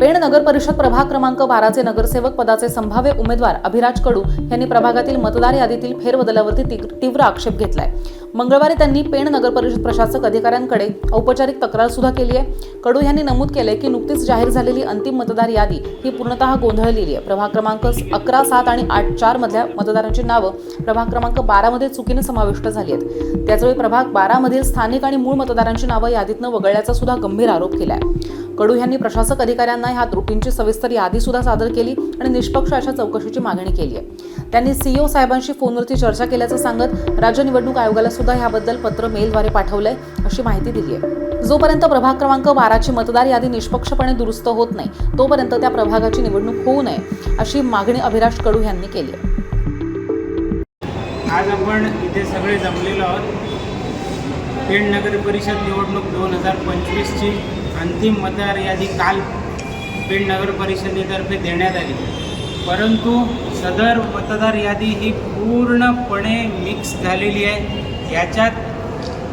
पेण नगर परिषद प्रभाग क्रमांक बाराचे नगरसेवक पदाचे संभाव्य उमेदवार अभिराज कडू यांनी प्रभागातील मतदार यादीतील फेरबदलावरती तीव्र तीव्र आक्षेप घेतलाय. मंगळवारी त्यांनी पेण नगर परिषद प्रशासक अधिकाऱ्यांकडे औपचारिक तक्रार सुद्धा केली आहे. कडू यांनी नमूद केलंय की नुकतीच जाहीर झालेली अंतिम मतदार यादी ही पूर्णतः गोंधळलेली आहे. प्रभाग क्रमांक अकरा सात आणि आठ चार मधल्या मतदारांची नावं प्रभाग क्रमांक बारामध्ये चुकीने समाविष्ट झाली आहेत. त्याचवेळी प्रभाग बारामधील स्थानिक आणि मूळ मतदारांची नावं यादीतनं वगळल्याचा सुद्धा गंभीर आरोप केलाय. कडू यांनी प्रशासक अधिकाऱ्यांना ह्या त्रुटींची सविस्तर यादी सुद्धा सादर केली आणि निष्पक्ष अशा चौकशीची मागणी केली आहे. त्यांनी सीईओ साहेबांशी फोनवरती चर्चा केल्याचं सांगत राज्य निवडणूक आयोगाला सुद्धा याबद्दल पत्र मेलद्वारे पाठवलंय अशी माहिती दिली आहे जोपर्यंत प्रभाग क्रमांक बाराची मतदार यादी निष्पक्षपणे दुरुस्त होत नाही तोपर्यंत त्या प्रभागाची निवडणूक होऊ नये अशी मागणी अभिराज कडू यांनी केली आहे आज आपण इथे सगळे जमलेलो आहोत. पेण नगर परिषद निवडणूक दोन हजार पंचवीसची अंतिम मतदार यादी काल पेण नगर परिषदेतर्फे देण्यात आली. परंतु सदर मतदार यादी ही पूर्णपणे मिक्स झालेली आहे. याच्यात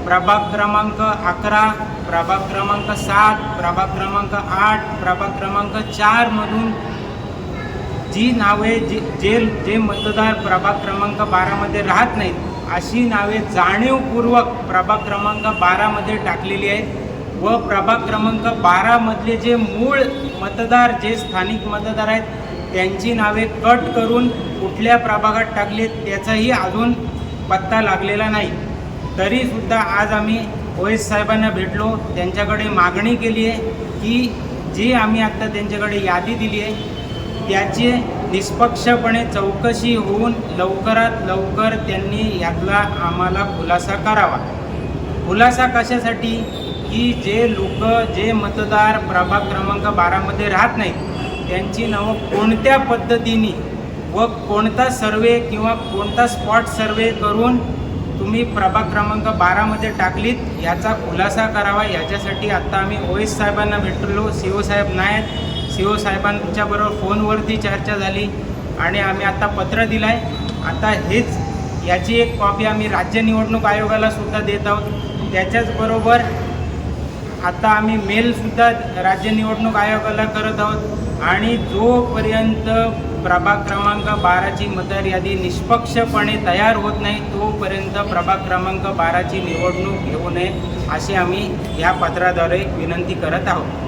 प्रभाग क्रमांक अकरा प्रभाग क्रमांक सात प्रभाग क्रमांक आठ प्रभाग क्रमांक चारमधून जी नावे जे जे जे मतदार प्रभाग क्रमांक बारामध्ये राहत नाहीत अशी नावे जाणीवपूर्वक प्रभाग क्रमांक बारामध्ये टाकलेली आहेत. व प्रभाग क्रमांक बारामधले जे मूळ मतदार जे स्थानिक मतदार आहेत त्यांची नावे कट करून कुठल्या प्रभागात टाकलेत त्याचाही अजून पत्ता लागलेला नाही. तरीसुद्धा आज आम्ही ओ एस साहेबांना भेटलो. त्यांच्याकडे मागणी केली आहे की जी आम्ही आत्ता त्यांच्याकडे यादी दिली आहे त्याची निष्पक्षपणे चौकशी होऊन लवकरात लवकर त्यांनी यातला आम्हाला खुलासा करावा. खुलासा कशासाठी? की जे लोक जे मतदार प्रभाग क्रमांक बारामध्ये राहत नाहीत त्यांची नावं कोणत्या पद्धतीने व कोणता सर्वे किंवा कोणता स्पॉट सर्वे करून तुम्ही प्रभाग क्रमांक बारामध्ये टाकलीत याचा खुलासा करावा. याच्यासाठी आत्ता आम्ही ओएस साहेबांना भेटलो. सी ओ साहेब नाहीत. सी ओ साहेबांच्याबरोबर फोनवरती चर्चा झाली आणि आम्ही आत्ता पत्र दिलं आहे आता हेच याची एक कॉपी आम्ही राज्य निवडणूक आयोगाला सुद्धा देत आहोत. त्याच्याचबरोबर आता आम्ही मेलसुद्धा राज्य निवडणूक आयोगाला करत आहोत. आणि जोपर्यंत प्रभाग क्रमांक बाराची मतदार यादी निष्पक्षपणे तयार होत नाही तोपर्यंत प्रभाग क्रमांक बाराची निवडणूक घेऊ नये अशी आम्ही या पत्राद्वारे विनंती करत आहोत.